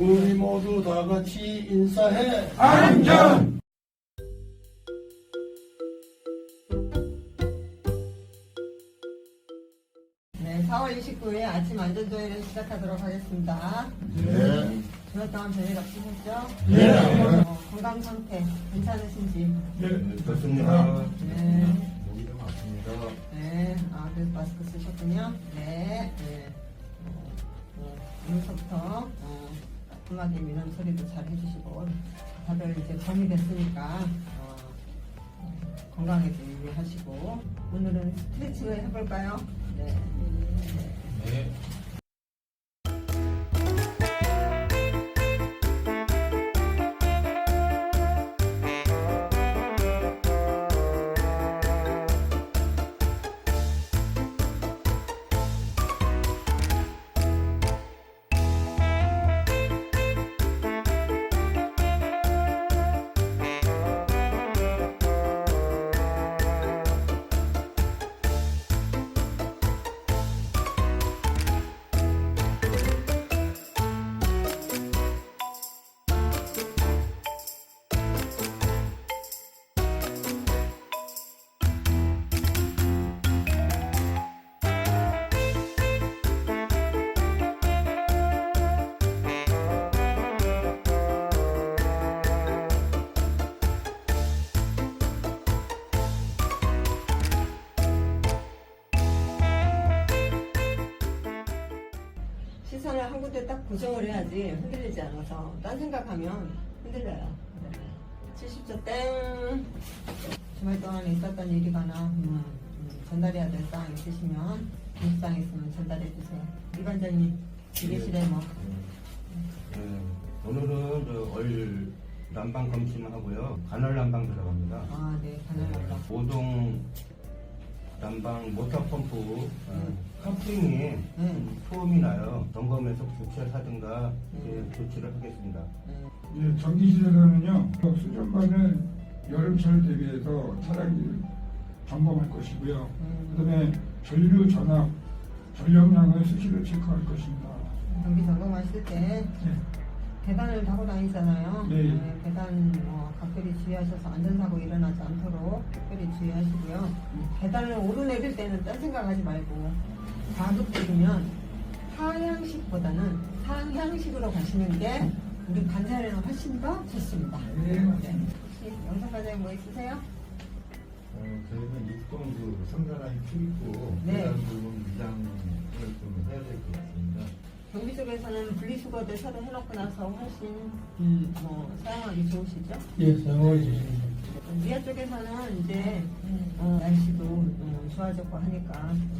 우리 모두 다 같이 인사해. 안전! 네, 4월 29일 아침 안전조회를 시작하도록 하겠습니다. 네. 주말 동안 별일 없으셨죠? 네. 어, 건강 상태 괜찮으신지? 네, 좋습니다. 네. 목이 좀 아픕니다. 네, 아, 그래서 마스크 쓰셨군요. 네, 네. 어, 어, 오늘부터 어, 음악의 민원 처리도 잘 해주시고 다들 이제 봄이 됐으니까 어, 어, 건강에도 유의하시고 오늘은 스트레칭을 해볼까요? 네. 네. 시선을 한 군데 딱 고정을 해야지 흔들리지 않아서 딴 생각하면 흔들려요. 네. 70초 땡. 주말 동안에 있었던 일이거나 음, 음, 전달해야 될 사항 있으시면 일상 있으면 전달해 주세요. 이반장님 기계실에 뭐 네, 오늘은 저 어일 난방 검침을 하고요. 간헐 난방 들어갑니다. 아, 네, 가능합니다. 오동 난방 모터 펌프 어, 음. 커플링에 음. 소음이 나요. 점검해서 교체를 하든가 이렇게 음. 조치를 하겠습니다. 네. 예, 전기시설에는요, 수전반을 여름철 대비해서 차량기를 점검할 것이고요. 음. 그 다음에 전류 전압, 전력량을 수시로 체크할 것입니다. 경비 점검하실 때 예, 계단을 타고 다니잖아요. 네. 계단 뭐 각별히 주의하셔서 안전사고 일어나지 않도록 주의하시고요. 계단을 오르내릴 때는 딴 생각하지 말고 가급적이면 하향식보다는 상향식으로 가시는 게 우리 반사에는 훨씬 더 좋습니다. 네, 맞습니다. 혹시 영상 과장님 뭐 있으세요? 어, 저희는 입동 그 성사라인 출입구 네. 부분 위장을 좀 해야 될 것 같습니다. 경비 쪽에서는 분리수거를 새로 해놓고 나서 훨씬 음, 뭐 사용하기 좋으시죠? 예, 사용해 주십니다. 미아 쪽에서는 이제 어, 날씨도 음, 좋아졌고 하니까 한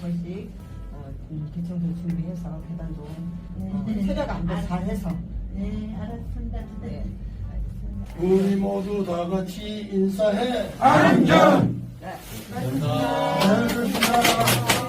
번씩 어, 음, 기청도 준비해서 계단도 어, 세려가 안돼 잘해서 네, 알았습니다. 네. 우리 모두 다 같이 인사해. 안전! 네. 감사합니다. 고맙습니다.